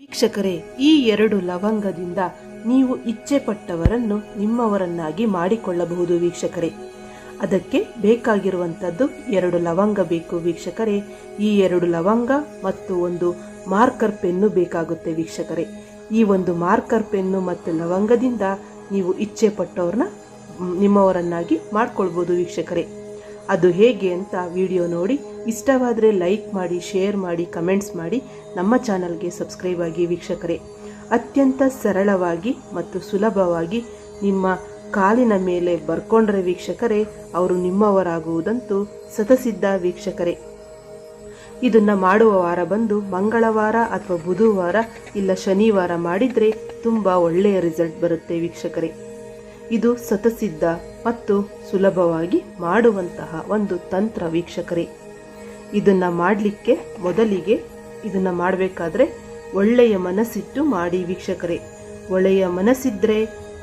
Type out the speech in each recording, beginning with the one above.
ವೀಕ್ಷಕರೇ, ಈ ಎರಡು ಲವಂಗದಿಂದ ನೀವು ಇಚ್ಛೆ ಪಟ್ಟವರನ್ನು ನಿಮ್ಮವರನ್ನಾಗಿ ಮಾಡಿಕೊಳ್ಳಬಹುದು ವೀಕ್ಷಕರೇ. ಅದಕ್ಕೆ ಬೇಕಾಗಿರುವಂಥದ್ದು ಎರಡು ಲವಂಗ ಬೇಕು ವೀಕ್ಷಕರೇ. ಈ ಎರಡು ಲವಂಗ ಮತ್ತು ಒಂದು ಮಾರ್ಕರ್ ಪೆನ್ನು ಬೇಕಾಗುತ್ತೆ ವೀಕ್ಷಕರೇ. ಈ ಒಂದು ಮಾರ್ಕರ್ ಪೆನ್ನು ಮತ್ತು ಲವಂಗದಿಂದ ನೀವು ಇಚ್ಛೆ ಪಟ್ಟವ್ರನ್ನ ನಿಮ್ಮವರನ್ನಾಗಿ ಮಾಡಿಕೊಳ್ಬೋದು ವೀಕ್ಷಕರೇ. ಅದು ಹೇಗೆ ಅಂತ ವಿಡಿಯೋ ನೋಡಿ. ಇಷ್ಟವಾದರೆ ಲೈಕ್ ಮಾಡಿ, ಶೇರ್ ಮಾಡಿ, ಕಮೆಂಟ್ಸ್ ಮಾಡಿ. ನಮ್ಮ ಚಾನಲ್ಗೆ ಸಬ್ಸ್ಕ್ರೈಬ್ ಆಗಿ ವೀಕ್ಷಕರೇ. ಅತ್ಯಂತ ಸರಳವಾಗಿ ಮತ್ತು ಸುಲಭವಾಗಿ ನಿಮ್ಮ ಕಾಲಿನ ಮೇಲೆ ಬರ್ಕೊಂಡ್ರೆ ವೀಕ್ಷಕರೇ, ಅವರು ನಿಮ್ಮವರಾಗುವುದಂತೂ ಸತಸಿದ್ಧ ವೀಕ್ಷಕರೇ. ಇದನ್ನ ಮಾಡುವ ವಾರ ಬಂದು ಮಂಗಳವಾರ ಅಥವಾ ಬುಧವಾರ ಇಲ್ಲ ಶನಿವಾರ ಮಾಡಿದರೆ ತುಂಬ ಒಳ್ಳೆಯ ರಿಸಲ್ಟ್ ಬರುತ್ತೆ ವೀಕ್ಷಕರೇ. ಇದು ಸತಸಿದ್ಧ ಮತ್ತು ಸುಲಭವಾಗಿ ಮಾಡುವಂತಹ ಒಂದು ತಂತ್ರ ವೀಕ್ಷಕರೇ. ಇದನ್ನು ಮಾಡಲಿಕ್ಕೆ ಮೊದಲಿಗೆ ಇದನ್ನು ಮಾಡಬೇಕಾದ್ರೆ ಒಳ್ಳೆಯ ಮನಸ್ಸಿಟ್ಟು ಮಾಡಿ ವೀಕ್ಷಕರೇ. ಒಳ್ಳೆಯ ಮನಸ್ಸಿದ್ರೆ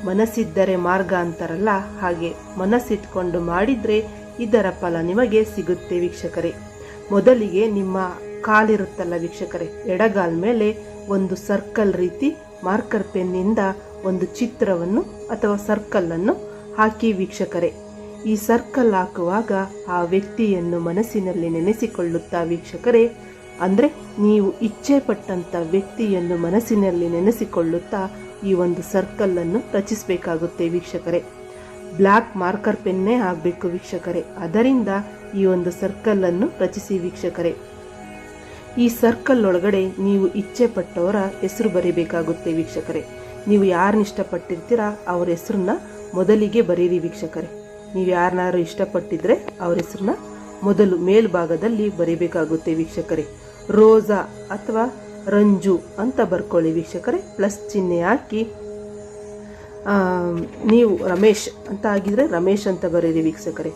ಮನಸ್ಸಿದ್ದರೆ ಮಾರ್ಗ ಅಂತಾರಲ್ಲ, ಹಾಗೆ ಮನಸ್ಸಿಟ್ಕೊಂಡು ಮಾಡಿದರೆ ಇದರ ಫಲ ನಿಮಗೆ ಸಿಗುತ್ತೆ ವೀಕ್ಷಕರೇ. ಮೊದಲಿಗೆ ನಿಮ್ಮ ಕಾಲಿರುತ್ತಲ್ಲ ವೀಕ್ಷಕರೇ, ಎಡಗಾಲ್ ಮೇಲೆ ಒಂದು ಸರ್ಕಲ್ ರೀತಿ, ಮಾರ್ಕರ್ ಪೆನ್ನಿಂದ ಒಂದು ಚಿತ್ರವನ್ನು ಅಥವಾ ಸರ್ಕಲ್ ಅನ್ನು ಹಾಕಿ ವೀಕ್ಷಕರೇ, ಈ ಸರ್ಕಲ್ ಹಾಕುವಾಗ ಆ ವ್ಯಕ್ತಿಯನ್ನು ಮನಸ್ಸಿನಲ್ಲಿ ನೆನೆಸಿಕೊಳ್ಳುತ್ತಾ ವೀಕ್ಷಕರೇ, ಅಂದರೆ ನೀವು ಇಚ್ಛೆ ಪಟ್ಟಂಥ ವ್ಯಕ್ತಿಯನ್ನು ಮನಸ್ಸಿನಲ್ಲಿ ನೆನೆಸಿಕೊಳ್ಳುತ್ತಾ ಈ ಒಂದು ಸರ್ಕಲ್ ಅನ್ನು ರಚಿಸಬೇಕಾಗುತ್ತೆ ವೀಕ್ಷಕರೇ. ಬ್ಲ್ಯಾಕ್ ಮಾರ್ಕರ್ ಪೆನ್ನೇ ಆಗಬೇಕು ವೀಕ್ಷಕರೇ, ಅದರಿಂದ ಈ ಒಂದು ಸರ್ಕಲ್ ಅನ್ನು ರಚಿಸಿ ವೀಕ್ಷಕರೇ. ಈ ಸರ್ಕಲ್ ಒಳಗಡೆ ನೀವು ಇಚ್ಛೆ ಪಟ್ಟವರ ಹೆಸರು ಬರೀಬೇಕಾಗುತ್ತೆ ವೀಕ್ಷಕರೇ. ನೀವು ಯಾರನ್ನ ಇಷ್ಟಪಟ್ಟಿರ್ತೀರಾ, ಅವ್ರ ಹೆಸರನ್ನ ಮೊದಲಿಗೆ ಬರೀರಿ ವೀಕ್ಷಕರೇ. ನೀವು ಯಾರನ್ನಾರು ಇಷ್ಟಪಟ್ಟಿದ್ರೆ ಅವ್ರ ಹೆಸರನ್ನ ಮೊದಲು ಮೇಲ್ಭಾಗದಲ್ಲಿ ಬರೀಬೇಕಾಗುತ್ತೆ ವೀಕ್ಷಕರೇ. ರೋಜಾ ಅಥವಾ ರಂಜು ಅಂತ ಬರ್ಕೊಳ್ಳಿ ವೀಕ್ಷಕರೇ. ಪ್ಲಸ್ ಚಿಹ್ನೆ ಹಾಕಿ. ನೀವು ರಮೇಶ್ ಅಂತ ಆಗಿದ್ರೆ ರಮೇಶ್ ಅಂತ ಬರೀರಿ ವೀಕ್ಷಕರೇ.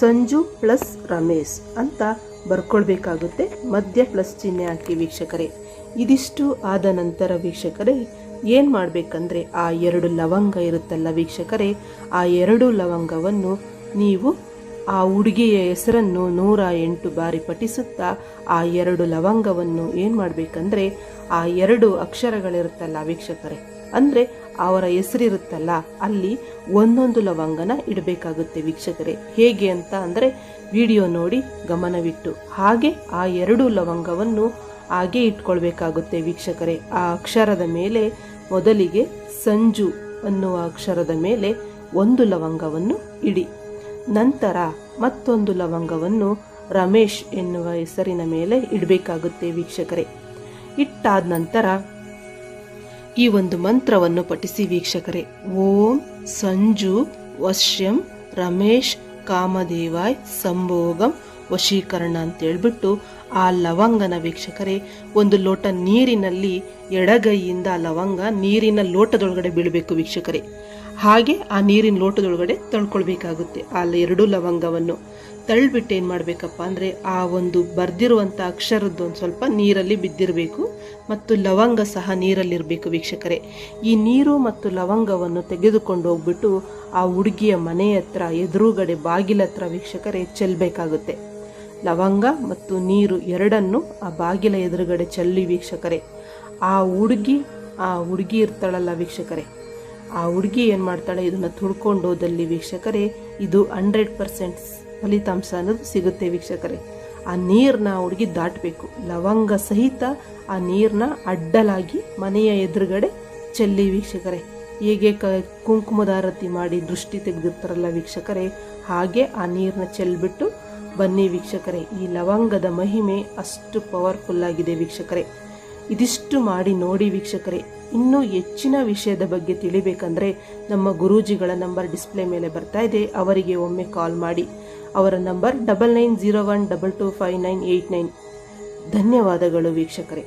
ಸಂಜು ಪ್ಲಸ್ ರಮೇಶ್ ಅಂತ ಬರ್ಕೊಳ್ಬೇಕಾಗುತ್ತೆ. ಮಧ್ಯ ಪ್ಲಸ್ ಚಿಹ್ನೆ ಹಾಕಿ ವೀಕ್ಷಕರೇ. ಇದಿಷ್ಟು ಆದ ನಂತರ ವೀಕ್ಷಕರೇ ಏನು ಮಾಡಬೇಕಂದ್ರೆ ಆ ಎರಡು ಲವಂಗ ಇರುತ್ತಲ್ಲ ವೀಕ್ಷಕರೇ, ಆ ಎರಡು ಲವಂಗವನ್ನು ನೀವು ಆ ಹುಡುಗಿಯ ಹೆಸರನ್ನು ನೂರ ಎಂಟು ಬಾರಿ ಪಠಿಸುತ್ತಾ ಆ ಎರಡು ಲವಂಗವನ್ನು ಏನು ಮಾಡಬೇಕಂದ್ರೆ ಆ ಎರಡು ಅಕ್ಷರಗಳಿರುತ್ತಲ್ಲ ವೀಕ್ಷಕರೇ, ಅಂದರೆ ಅವರ ಹೆಸರಿರುತ್ತಲ್ಲ, ಅಲ್ಲಿ ಒಂದೊಂದು ಲವಂಗನ ಇಡಬೇಕಾಗುತ್ತೆ ವೀಕ್ಷಕರೇ. ಹೇಗೆ ಅಂತ ಅಂದರೆ ವಿಡಿಯೋ ನೋಡಿ ಗಮನವಿಟ್ಟು. ಹಾಗೆ ಆ ಎರಡು ಲವಂಗವನ್ನು ಹಾಗೆ ಇಟ್ಕೊಳ್ಬೇಕಾಗುತ್ತೆ ವೀಕ್ಷಕರೇ. ಆ ಅಕ್ಷರದ ಮೇಲೆ ಮೊದಲಿಗೆ ಸಂಜು ಅನ್ನುವ ಅಕ್ಷರದ ಮೇಲೆ ಒಂದು ಲವಂಗವನ್ನು ಇಡಿ. ನಂತರ ಮತ್ತೊಂದು ಲವಂಗವನ್ನು ರಮೇಶ್ ಎನ್ನುವ ಹೆಸರಿನ ಮೇಲೆ ಇಡಬೇಕಾಗುತ್ತೆ ವೀಕ್ಷಕರೇ. ಇಟ್ಟಾದ ನಂತರ ಈ ಒಂದು ಮಂತ್ರವನ್ನು ಪಠಿಸಿ ವೀಕ್ಷಕರೇ. ಓಂ ಸಂಜು ವಶ್ಯಂ ರಮೇಶ್ ಕಾಮದೇವಾಯ್ ಸಂಭೋಗಂ ವಶೀಕರಣ ಅಂತ ಹೇಳ್ಬಿಟ್ಟು ಆ ಲವಂಗನ ವೀಕ್ಷಕರೇ, ಒಂದು ಲೋಟ ನೀರಿನಲ್ಲಿ ಎಡಗೈಯಿಂದ ಲವಂಗ ನೀರಿನ ಲೋಟದೊಳಗಡೆ ಬೀಳಬೇಕು ವೀಕ್ಷಕರೇ. ಹಾಗೆ ಆ ನೀರಿನ ಲೋಟದೊಳಗಡೆ ತಳ್ಕೊಳ್ಬೇಕಾಗುತ್ತೆ ಆ ಎರಡು ಲವಂಗವನ್ನು. ತಳ್ಳಿಬಿಟ್ಟು ಏನು ಮಾಡಬೇಕಪ್ಪ ಅಂದರೆ ಆ ಒಂದು ಬರ್ದಿರುವಂಥ ಅಕ್ಷರದ್ದು ಒಂದು ಸ್ವಲ್ಪ ನೀರಲ್ಲಿ ಬಿದ್ದಿರಬೇಕು ಮತ್ತು ಲವಂಗ ಸಹ ನೀರಲ್ಲಿರಬೇಕು ವೀಕ್ಷಕರೇ. ಈ ನೀರು ಮತ್ತು ಲವಂಗವನ್ನು ತೆಗೆದುಕೊಂಡು ಹೋಗ್ಬಿಟ್ಟು ಆ ಹುಡುಗಿಯ ಮನೆ ಹತ್ರ, ಎದುರುಗಡೆ ಬಾಗಿಲ ಹತ್ರ ವೀಕ್ಷಕರೇ ಚೆಲ್ಲಬೇಕಾಗುತ್ತೆ ಲವಂಗ ಮತ್ತು ನೀರು ಎರಡನ್ನು ಆ ಬಾಗಿಲ ಎದುರುಗಡೆ ಚೆಲ್ಲಿ ವೀಕ್ಷಕರೇ. ಆ ಹುಡುಗಿ ಆ ಹುಡುಗಿ ಇರ್ತಾಳಲ್ಲ ವೀಕ್ಷಕರೇ. ಆ ಹುಡುಗಿ ಏನು ಮಾಡ್ತಾಳೆ? ಇದನ್ನು ತುಳ್ಕೊಂಡೋದಲ್ಲಿ ವೀಕ್ಷಕರೇ, ಇದು ಹಂಡ್ರೆಡ್ ಪರ್ಸೆಂಟ್ ಫಲಿತಾಂಶ ಅನ್ನೋದು ಸಿಗುತ್ತೆ ವೀಕ್ಷಕರೇ. ಆ ನೀರನ್ನ ಹುಡುಗಿ ದಾಟಬೇಕು. ಲವಂಗ ಸಹಿತ ಆ ನೀರನ್ನ ಅಡ್ಡಲಾಗಿ ಮನೆಯ ಎದುರುಗಡೆ ಚೆಲ್ಲಿ ವೀಕ್ಷಕರೇ. ಹೇಗೆ ಕ ಕುಂಕುಮದಾರತಿ ಮಾಡಿ ದೃಷ್ಟಿ ತೆಗೆದಿರ್ತಾರಲ್ಲ ವೀಕ್ಷಕರೇ, ಹಾಗೆ ಆ ನೀರನ್ನ ಚೆಲ್ಬಿಟ್ಟು ಬನ್ನಿ ವೀಕ್ಷಕರೇ, ಈ ಲವಂಗದ ಮಹಿಮೆ ಅಷ್ಟು ಪವರ್ಫುಲ್ ಆಗಿದೆ ವೀಕ್ಷಕರೇ. ಇದಿಷ್ಟು ಮಾಡಿ ನೋಡಿ ವೀಕ್ಷಕರೇ, ಇನ್ನೂ ಹೆಚ್ಚಿನ ವಿಷಯದ ಬಗ್ಗೆ ತಿಳಿಬೇಕಂದ್ರೆ ನಮ್ಮ ಗುರೂಜಿಗಳ ನಂಬರ್ ಡಿಸ್ಪ್ಲೇ ಮೇಲೆ ಬರ್ತಾ ಇದೆ, ಅವರಿಗೆ ಒಮ್ಮೆ ಕಾಲ್ ಮಾಡಿ. ಅವರ number double nine zero one double two five nine eight nine ಧನ್ಯವಾದಗಳು ವೀಕ್ಷಕರೇ.